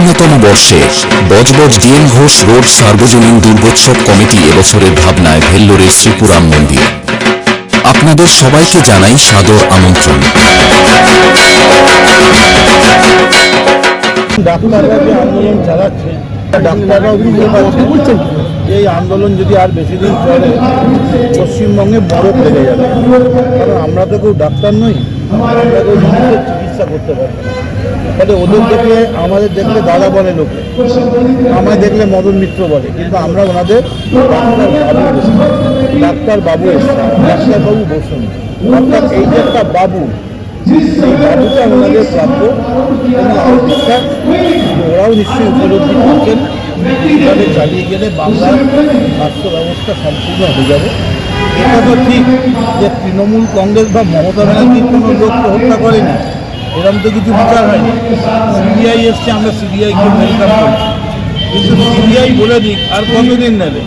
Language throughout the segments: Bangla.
তিপ্পান্নতম বর্ষে বজবজ ডিএন ঘোষ রোড সার্বজনীন দুর্গোৎসব কমিটি এবছরের ভাবনায় ভেল্লোরের শ্রীপুরাম মন্দির। আপনাদের সবাইকে জানাই সাদর আমন্ত্রণ। ডাক্তাররা যে আন্দোলন চালাচ্ছে, ডাক্তাররাও বুঝতে পারছে এই আন্দোলন যদি আর বেশি দিন চলে, পশ্চিমবঙ্গে বরফ লেগে যাবে। কারণ আমরা তো কেউ ডাক্তার নই। চিকিৎসা করতে পারব না। তাহলে ওদের দেখলে আমাদের দেখলে দাদা বলে লোকে। আমায় দেখলে মদন মিত্র বলে কিন্তু আমরা ওনাদের ডাক্তার বাবু এসছে ডাক্তার বাবু বসুন। অর্থাৎ এই যে একটা বাবু এই বাবুটা ওনাদের প্রাপ্য। ওরাও নিশ্চয়ই উপলব্ধি করছেন। এভাবে চালিয়ে গেলে বাংলার স্বাস্থ্য ব্যবস্থা সম্পূর্ণ হয়ে যাবে। এটা তো ঠিক যে তৃণমূল কংগ্রেস বা মমতা ব্যানার্জির কোনো লোককে হত্যা করেনি। এরকম তো কিছু বিচার হয়নি। সিবিআই এসছে, আমরা সিবিআইকে কিন্তু সিবিআই বলে দিক, আর কতদিন নেবে?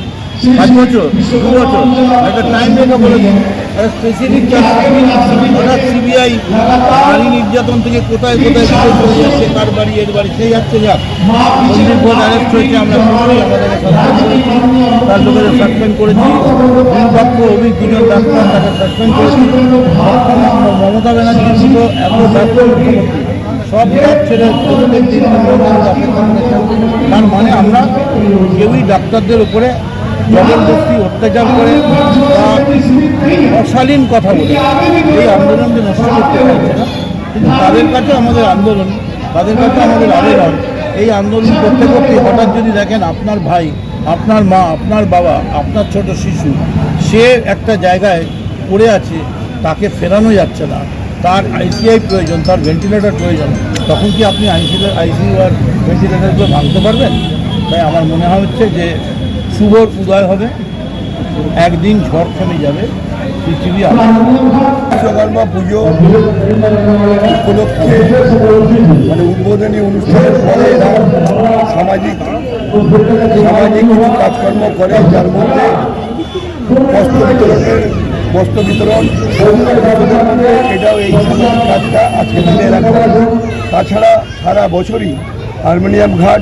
পাঁচ বছর, দু বছর। একটা টাইম রেখে বলে দিন। স্পেসিফিক হঠাৎ সিবিআই নারী নির্যাতন থেকে কোথায় কোথায় কোথায় চলে কার বাড়ি, এর বাড়ি, সেই যাচ্ছে যাক সন্দীপ অ্যারেস্ট হয়েছে, আমরা করেছি তার লোকেদের সাসপেন্ড করেছি। অভিক দুজন ডাক্তার তাকে সাসপেন্ড করেছি। মমতা ব্যানার্জির ছিল এত ব্যর্থ মুখ্যমন্ত্রী। সব দিন তার মানে আমরা কেউই ডাক্তারদের উপরে জবরদস্তি, অত্যাচার করে অশালীন কথা বলে। এই আন্দোলনকে নষ্ট করতে চাইছে না, কিন্তু তাদের কাছে আমাদের আন্দোলন, তাদের কাছে আমাদের আবেদন। এই আন্দোলন করতে করতে হঠাৎ যদি দেখেন আপনার ভাই, আপনার মা, আপনার বাবা, আপনার ছোট শিশু, সে একটা জায়গায় পড়ে আছে, তাকে ফেরানো যাচ্ছে না। তার আইসিআই প্রয়োজন, তার ভেন্টিলেটর প্রয়োজন। তখন কি আপনি আইসিউ আইসিইউ আর ভেন্টিলেটরগুলো ভাঙতে পারবেন? তাই আমার মনে হচ্ছে যে শুভর উদয় হবে। একদিন ঝড় থেমে যাবে। পৃথিবী বিশ্বকর্মা পুজো উপলক্ষে মানে উদ্বোধনী অনুষ্ঠানের পরে সামাজিক সামাজিক কিছু কাজকর্ম করে, যার মধ্যে বস্ত্র বিতরণের বস্ত্র বিতরণ। এটাও এই কাজটা আজকে দিনে করে তাছাড়া সারা বছরই হারমোনিয়াম ঘাট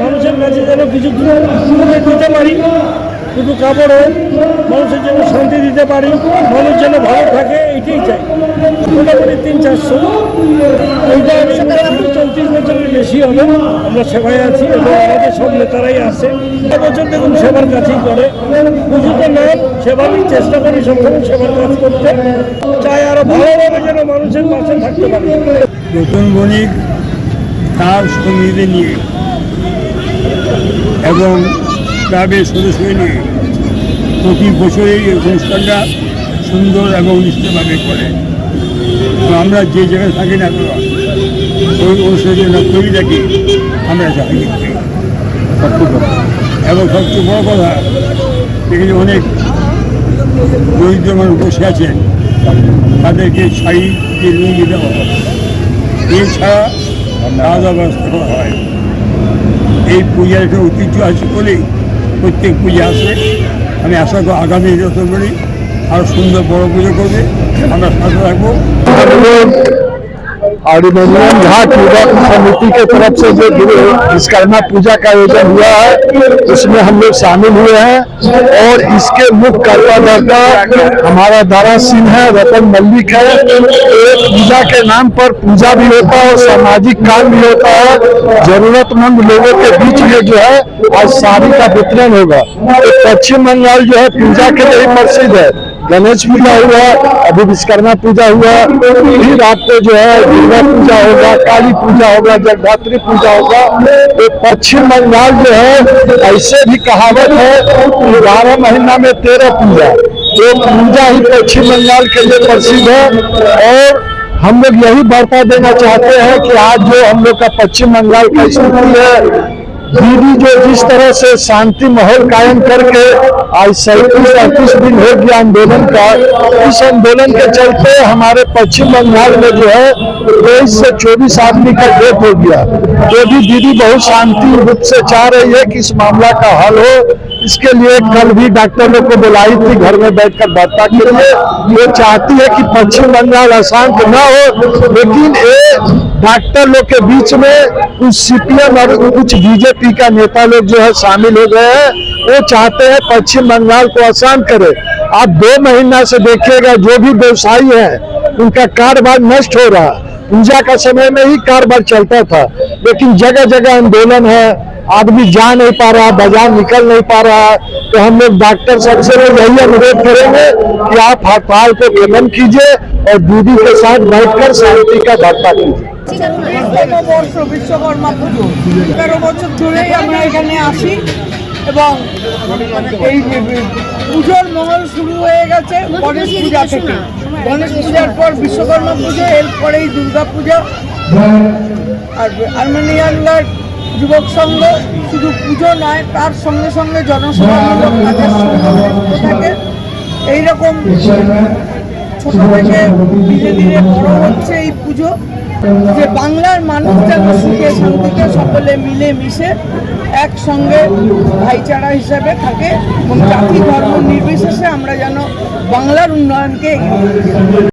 মানুষের কাছে যেন কিছু তুলে দিতে পারি, শুধু কাপড় হোক, মানুষের জন্য শান্তি দিতে পারি, মানুষ যেন ভালো থাকে এটাই চাই। মোটামুটি তিন চারশো। এইটা চৌত্রিশ বছরের বেশি হবে, আমরা সেবায় আছি এবং আমাদের সব নেতারাই আছে। বছর দেখুন সেবার কাছেই করে। পুজোতে নাম সেবারই চেষ্টা করি, সবসময় সেবার কাজ করতে। চাই আরও ভালোভাবে যেন মানুষের পাশে থাকতে পারি। নতুন বণিক তার সঙ্গীদের নিয়ে। এবং ক্লাবের সদস্যদের নিয়ে প্রতি বছরই এই অনুষ্ঠানটা সুন্দর এবং নিশ্চিতভাবে করে। তো আমরা যে জায়গায় থাকি না কেন, ওই অনুষ্ঠানের জন্য তৈরি থাকি আমরা যাই এবং সবচেয়ে বড় কথা এখানে অনেক দরিদ্র মানুষ বসে আছেন, তাদেরকে শাড়ি যে লুঙ্গি দেওয়া হয় এছাড়া দাওয়া ব্যবস্থা করা হয়। এই পূজা একটা ঐতিহ্য আছে বলেই প্রত্যেক পূজা আসে আমি আশা করি আগামী বছরগুলি আরও সুন্দর বড় পুজো করবে। আমরা সাথে থাকব। ऑर्डिनोरियम घाट पूजा समिति के तरफ़ से जो विश्वकर्मा पूजा का आयोजन हुआ है, उसमें हम लोग शामिल हुए हैं। और इसके मुख्य कर्ता हमारा दारा सिंह है, रतन मल्लिक है। एक पूजा के नाम पर पूजा भी होता है, सामाजिक काम भी होता है। जरूरतमंद लोगों के बीच में जो है, आज साड़ी का वितरण होगा। तो पश्चिम बंगाल जो है, पूजा के लिए प्रसिद्ध है। गणेश पूजा हुआ, अभी विश्वकर्मा पूजा हुआ फिर आपको जो है दुर्गा पूजा होगा, काली पूजा होगा, जगधात्री पूजा होगा। तो पश्चिम बंगाल जो है, ऐसे भी कहावत है कि बारह महीना में तेरह पूजा। तो पूजा ही पश्चिम बंगाल के लिए प्रसिद्ध है और हम लोग यही वार्ता देना चाहते हैं कि आज जो हम लोग का पश्चिम बंगाल का स्थिति है दीदी जो जिस तरह से शांति माहौल कायम करके आज सैंतीस, अड़तीस दिन हो गया आंदोलन का, इस आंदोलन के चलते हमारे पश्चिम बंगाल में जो है तेईस से चौबीस आदमी का डेथ हो गया। जो भी दीदी बहुत शांति रूप से चाह रही है कि इस मामला का हल हो इसके लिए कल भी डॉक्टर लोग को बुलाई थी, घर में बैठकर वार्ता के लिए वो चाहती है कि पश्चिम बंगाल अशांत न हो, लेकिन ये डॉक्टर लोग के बीच में कुछ सीपीएम और कुछ बीजेपी का नेता लोग जो है शामिल हो गए हैं। वो चाहते हैं पश्चिम बंगाल को अशांत करे। आप दो महीना से देखिएगा, जो भी व्यवसायी है, उनका कारोबार नष्ट हो रहा। पूजा का समय में ही कारोबार चलता था, लेकिन जगह जगह आंदोलन है आदमी जा नहीं पा रहा बाजार निकल नहीं पा रहा तो हम लोग डॉक्टर सबसे लोग यही अनुरोध करेंगे कि आप हड़ताल को खत्म कीजिए और दीदी के साथ बैठकर शांति का वार्ता कीजिए তেরো বর্ষ বিশ্বকর্মা পুজো তেরো বছর ধরেই আমরা এখানে আসি এবং এই যে পুজোর মহল শুরু হয়ে গেছে গণেশ পূজা থেকে গণেশ পূজার পর বিশ্বকর্মা পুজো এরপরেই দুর্গা পূজা আর আর্মেনিয়ানদের যুবক সংঘ শুধু পুজো নয়, তার সঙ্গে সঙ্গে জনসভামূলক কাজের সঙ্গে থাকে এইরকম ছোট থেকে ধীরে ধীরে বড় হচ্ছে এই পুজো যে বাংলার মানুষ যেন সুখে শান্তিতে সকলে মিলে মিশে একসঙ্গে ভাইচারা হিসাবে থাকে এবং জাতি ধর্ম নির্বিশেষে আমরা যেন বাংলার উন্নয়নকে।